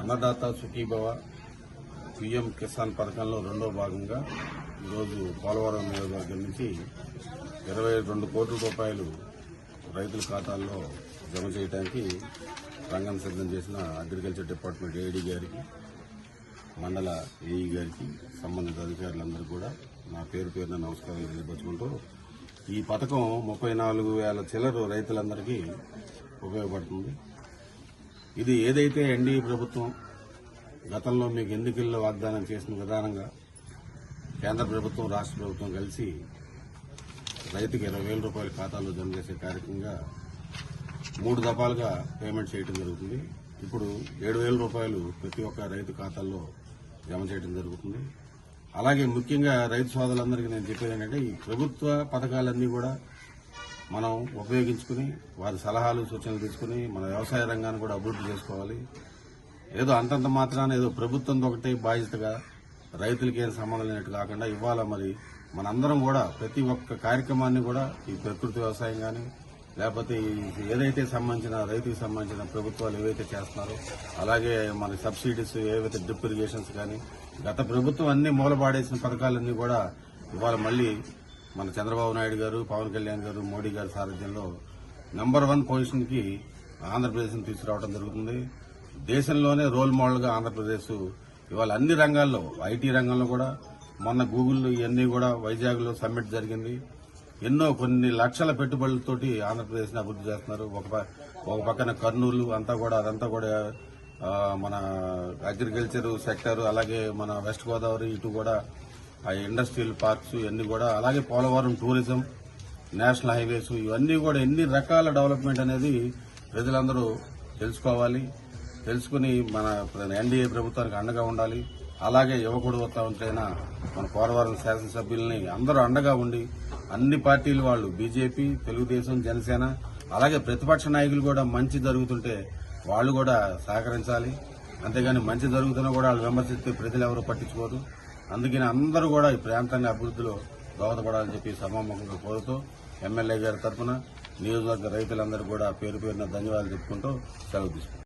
Annadata Sukhibhava PM Kisan పథకంలో రెండో భాగంగా ఈరోజు పోలవరం నియోజకవర్గం నుంచి ఇరవై రెండు కోట్ల రూపాయలు రైతుల ఖాతాల్లో జమ చేయడానికి రంగం సిద్ధం చేసిన అగ్రికల్చర్ డిపార్ట్మెంట్ ఏడీ గారికి మండల ఏఈ గారికి సంబంధిత అధికారులందరూ కూడా నా పేరు పేరున నమస్కారాలు తెలియపరుచుకుంటూ ఈ పథకం ముప్పై నాలుగు వేల చిల్లర రైతులందరికీ ఉపయోగపడుతుంది. ఇది ఏదైతే ఎన్డీఏ ప్రభుత్వం గతంలో మీకు ఎన్నికల్లో వాగ్దానం చేసిన విధానంగా కేంద్ర ప్రభుత్వం రాష్ట్ర ప్రభుత్వం కలిసి రైతుకి ఇరవై వేల రూపాయల ఖాతాలో జమ చేసే కార్యక్రమంగా మూడు దఫాలుగా పేమెంట్ చేయడం జరుగుతుంది. ఇప్పుడు ఏడు వేల రూపాయలు ప్రతి ఒక్క రైతు ఖాతాల్లో జమ చేయడం జరుగుతుంది. అలాగే ముఖ్యంగా రైతు సోదరులందరికీ నేను చెప్పేది ఏంటంటే ఈ ప్రభుత్వ పథకాలన్నీ కూడా మనం ఉపయోగించుకుని వారి సలహాలు సూచనలు తీసుకుని మన వ్యవసాయ రంగాన్ని కూడా అభివృద్ధి చేసుకోవాలి. ఏదో అంతంత మాత్రాన ఏదో ప్రభుత్వం ఒకటే బాధ్యతగా రైతులకి ఏం సంబంధం లేనట్టు కాకుండా ఇవ్వాలా మరి మనందరం కూడా ప్రతి ఒక్క కార్యక్రమాన్ని కూడా ఈ ప్రకృతి వ్యవసాయం కానీ లేకపోతే ఏదైతే సంబంధించిన రైతుకి సంబంధించిన ప్రభుత్వాలు ఏవైతే చేస్తున్నారో అలాగే మన సబ్సిడీస్ ఏవైతే డ్రిప్ ఇరిగేషన్స్ కానీ గత ప్రభుత్వం అన్ని మూలపాడేసిన పథకాలన్నీ కూడా ఇవాళ మళ్ళీ మన చంద్రబాబు నాయుడు గారు పవన్ కళ్యాణ్ గారు మోడీ గారి సారథ్యంలో నెంబర్ వన్ పొజిషన్కి తీసుకురావడం జరుగుతుంది. దేశంలోనే రోల్ మోడల్గా ఆంధ్రప్రదేశ్ ఇవాళ అన్ని రంగాల్లో ఐటీ రంగంలో కూడా మొన్న గూగుల్ ఇవన్నీ కూడా వైజాగ్లో సమ్మిట్ జరిగింది. ఎన్నో కొన్ని లక్షల పెట్టుబడులతోటి ఆంధ్రప్రదేశ్ని అభివృద్ధి చేస్తున్నారు. ఒక ప- ఒక పక్కన కర్నూలు అంతా కూడా అదంతా కూడా మన అగ్రికల్చర్ సెక్టర్ అలాగే మన వెస్ట్ గోదావరి ఇటు కూడా ఆ ఇండస్ట్రియల్ పార్క్స్ ఇవన్నీ కూడా అలాగే పోలవరం టూరిజం నేషనల్ హైవేస్ ఇవన్నీ కూడా ఎన్ని రకాల డెవలప్మెంట్ అనేది ప్రజలందరూ తెలుసుకోవాలి. తెలుసుకుని మన ఎన్డీఏ ప్రభుత్వానికి అండగా ఉండాలి. అలాగే యువకుడు ఉత్తమంత్రైన మన పోలవరం శాసనసభ్యుల్ని అందరూ అండగా ఉండి అన్ని పార్టీలు వాళ్ళు బీజేపీ తెలుగుదేశం జనసేన అలాగే ప్రతిపక్ష నాయకులు కూడా మంచి జరుగుతుంటే వాళ్ళు కూడా సహకరించాలి. అంతేగాని మంచి జరుగుతున్నా కూడా వాళ్ళు విమర్శిస్తే ప్రజలు ఎవరు పట్టించుకోరు. అందుకని అందరూ కూడా ఈ ప్రాంతాన్ని అభివృద్ధిలో దోహదపడాలని చెప్పి సభాముఖంగా కోరుతూ ఎమ్మెల్యే గారి తరఫున నియోజకవర్గ రైతులందరూ కూడా పేరు పేరున ధన్యవాదాలు చెప్పుకుంటూ సెలవు తీసుకుంటాం